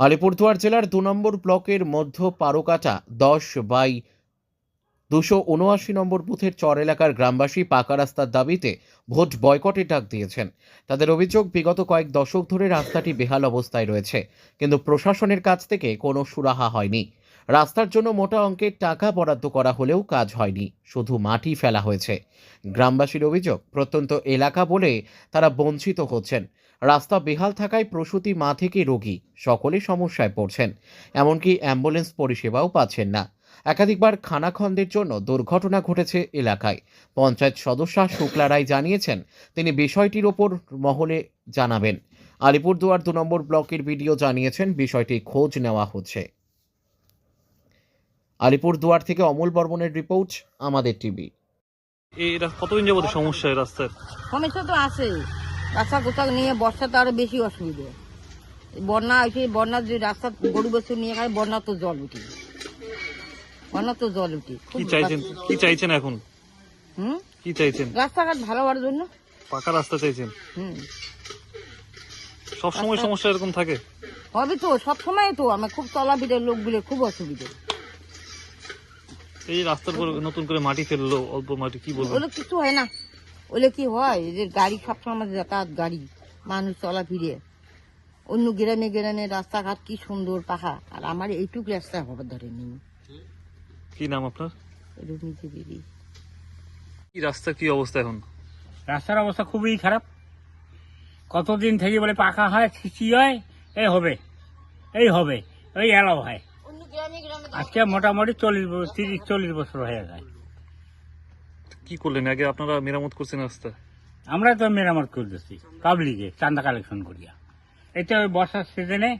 আলিপুরদুয়ার জেলার দু নম্বর ব্লকের মধ্য পারোকাটা দশ বাই দুশো উনআশি নম্বর বুথের চর এলাকার গ্রামবাসী পাকা রাস্তার দাবিতে ভোট বয়কটে ডাক দিয়েছেন। তাদের অভিযোগ, বিগত কয়েক দশক ধরে রাস্তাটি বেহাল অবস্থায় রয়েছে, কিন্তু প্রশাসনের কাছ থেকে কোনো সুরাহা হয়নি। রাস্তার জন্য মোটা অঙ্কের টাকা বরাদ্দ করা হলেও কাজ হয়নি, শুধু মাটি ফেলা হয়েছে। গ্রামবাসীর অভিযোগ, প্রত্যন্ত এলাকা বলে তারা বঞ্চিত হচ্ছেন। রাস্তা বেহাল থাকায় প্রসূতি মা থেকে রোগী। সকলে সমস্যায় পড়ছেন। এমনকি অ্যাম্বুলেন্স পরিষেবাও পাচ্ছেন না। একাধিকবার খানাখন্দের জন্য দুর্ঘটনা ঘটেছে এলাকায়। পঞ্চায়েত সদস্য শুক্লা রায় জানিয়েছেন তিনি বিষয়টির ওপর মহলে জানাবেন। আলিপুরদুয়ার দু নম্বর ব্লকের ভিডিও জানিয়েছেন বিষয়টি খোঁজ নেওয়া হচ্ছে। আলিপুরদুয়ার থেকে অমল বর্মনের রিপোর্ট আমাদের টিভি। এই কতদিন যাবত সমস্যা এই রাস্তার সমস্যা তো আছে। রাস্তা কোথাও নিয়ে বর্ষাতে আরও বেশি অসুবিধে। বন্যা আছে বন্যার যে রাস্তা গরু বছর নিয়ে খায় বন্যা তো জল উঠি। বন্যা তো জল উঠি। কি চাইছেন? কি চাইছেন এখন? হুম? কি চাইছেন? রাস্তাঘাট ভালো হওয়ার জন্য। পাকা রাস্তা চাইছেন? হুম। সব সময় সমস্যা এরকম থাকে? হবে তো সব সময় তো। আমার খুব তলাবিদের লোকগুলো খুব অসুবিধে। এই রাস্তার উপর নতুন করে মাটি ফেলল অল্প মাটি কি ওগুলো কিছু হয় না। ওগুলো কি হয়? যে গাড়ি সবসময় আমাদের যাতায়াত গাড়ি মানুষ চলা ফিরে অন্য গ্রামে গ্রামে রাস্তাঘাট কি সুন্দর পাখা আর আমার এইটুক রাস্তা হবে ধরে নিন কি নাম আপনার? দিদি কি রাস্তা কি অবস্থা এখন? রাস্তার অবস্থা খুবই খারাপ। কতদিন থেকে বলে পাকা হয় ছিচি হয়? এই হবে এই হবে এই এলাও হয়। আজকে মোটামুটি চল্লিশ তিরিশ চল্লিশ বছর হয়ে যায় কি করলেন? আগে আপনারা মেরামত করছেন রাস্তা আমরা তো মেরামত করতেছি পাবলিকে চান্দা কালেকশন করিয়া। এটা ওই বর্ষার সিজনে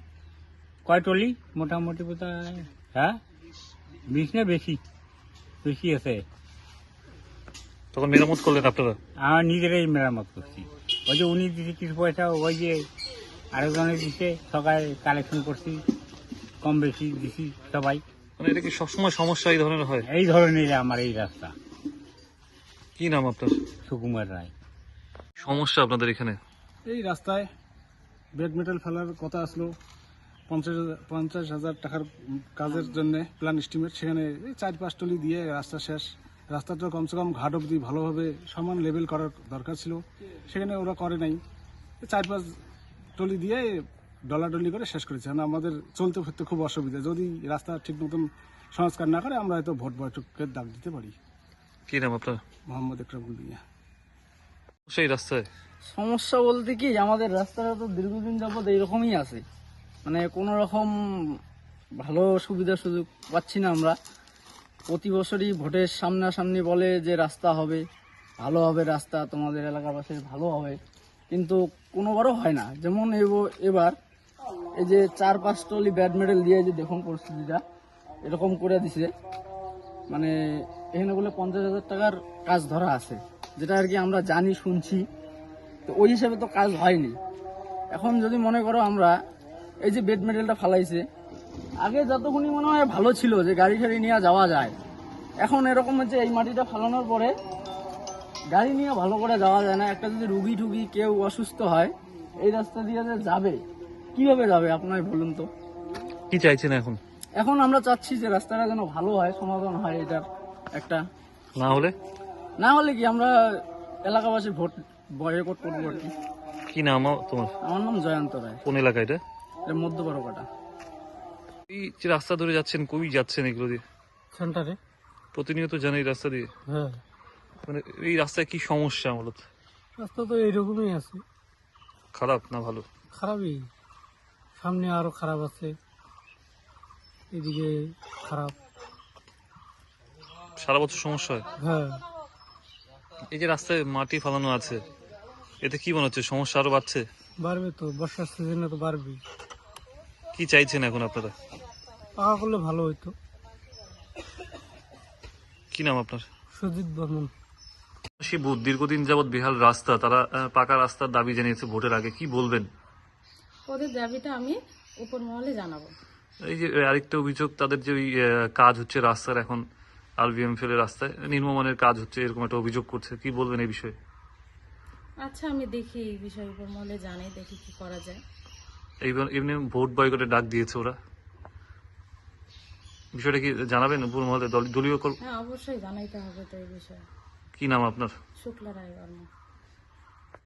কয় টলি? মোটামুটি বোধহয় হ্যাঁ বিশ না বেশি? বেশি আছে। তখন মেরামত করলেন আপনারা? আমার নিজেরাই মেরামত করছি। ওই যে উনি দিছে কিছু পয়সা ওই যে আরেকজনে দিছে সবাই কালেকশন করছি কম বেশি দিছি সবাই। মানে এটা কি সবসময় সমস্যা এই ধরনের হয়? এই ধরনের আমার এই রাস্তা। কি নাম আপনার? সুকুমার রায়। সমস্যা আপনাদের এখানে? এই রাস্তায় বেড মেটাল ফেলার কথা আসলো। পঞ্চাশ হাজার- পঞ্চাশ হাজার টাকার কাজের জন্য প্ল্যান এস্টিমেট সেখানে এই চার পাঁচ টলি দিয়ে রাস্তা শেষ। রাস্তাটা কমসে কম ঘাট অবধি ভালোভাবে সমান লেভেল করার দরকার ছিল। সেখানে ওরা করে নাই। এই চার পাঁচ টলি দিয়ে ডলাডলি করে শেষ করেছে। কারণ আমাদের চলতে ফিরতে খুব অসুবিধা। যদি রাস্তা ঠিক মতন সংস্কার না করে আমরা হয়তো ভোট বৈঠকের ডাক দিতে পারি। কি নাম আপনার? মোহাম্মদ একরামুল মিয়া সেই রাস্তায়? সমস্যা বলতে কি আমাদের রাস্তাটা তো দীর্ঘদিন যাবৎ এইরকমই আছে। মানে কোনো রকম ভালো সুবিধা সুযোগ পাচ্ছি না আমরা। প্রতি বছরই ভোটের সামনাসামনি বলে যে রাস্তা হবে ভালো হবে রাস্তা তোমাদের এলাকাবাসীর ভালো হবে। কিন্তু কোনোবারও হয় না। যেমন এব- এবার এই যে চার পাঁচ টলি মেডেল দিয়ে যে দেখুন পরিস্থিতিটা এরকম করে দিছে। মানে এখানে বলে পঞ্চাশ হাজার টাকার কাজ ধরা আছে। যেটা আর কি আমরা জানি, শুনছি। তো ওই হিসাবে তো কাজ হয়নি। এখন যদি মনে করো আমরা, এই যে বেড মেডেলটা ফালাইছে, আগে যতক্ষণই মনে হয় ভালো ছিল যে গাড়ি ফাড়ি নিয়ে যাওয়া যায়, এখন এরকম হচ্ছে এই মাটিটা ফালানোর পরে গাড়ি নিয়ে ভালো করে যাওয়া যায় না। একটা যদি রুগী টুগী কেউ অসুস্থ হয়, এই রাস্তা দিয়ে যে যাবে, কীভাবে যাবে আপনার বলুন তো? কি চাইছেন এখন? এখন আমরা চাচ্ছি যে রাস্তাটা যেন ভালো হয় সমাধান হয় এটার একটা। না হলে? না হলে কি আমরা এলাকাবাসী ভোট বয়কট করব আর কি। কি নাম তোমার? আমার নাম জয়ন্ত রায়। কোন এলাকা এটা? এটা মধ্য বড়কাটা এই যে রাস্তা ধরে যাচ্ছেন কই যাচ্ছেন এগুলো দিয়ে? সেন্টারে। প্রতিনিয়ত যান এই রাস্তা দিয়ে? হ্যাঁ। মানে এই রাস্তায় কি সমস্যা মূলত? রাস্তা তো এইরকমই আছে। খারাপ না ভালো? খারাপই। সামনে আরও খারাপ আছে। এদিকে খারাপ। সারা বছর সমস্যা হয়? হ্যাঁ। এই যে রাস্তায় মাটি ফালানো আছে এতে কি মনে হচ্ছে সমস্যা আরও বাড়ছে? বাড়বে তো বর্ষার সিজনে তো বাড়বেই। কি চাইছেন এখন আপনারা? পাকা করলে ভালো হইতো। কি নাম আপনার? সুজিত বর্মন। সে বুথ দীর্ঘদিন যাবৎ বেহাল রাস্তা তারা পাকা রাস্তার দাবি জানিয়েছে ভোটের আগে কি বলবেন? ওদের দাবিটা আমি উপর মহলে জানাব। এই যে আরেকটা অভিযোগ তাদের যে ওই কাজ হচ্ছে রাস্তার এখন আরবিএম ফেলে রাস্তায় নির্মমানের কাজ হচ্ছে এরকম একটা অভিযোগ করছে কি বলবেন এই বিষয়ে? আচ্ছা আমি দেখি এই বিষয়ের উপর মহলে জানাই দেখি কি করা যায়। এইবার এমনি ভোট বয়কটের ডাক দিয়েছে ওরা। বিষয়টা কি জানাবেন উপর মহলে? দলীয় হ্যাঁ অবশ্যই জানাইতে হবে তো এই বিষয়ে। কি নাম আপনার? শুক্লা রায় বর্মা।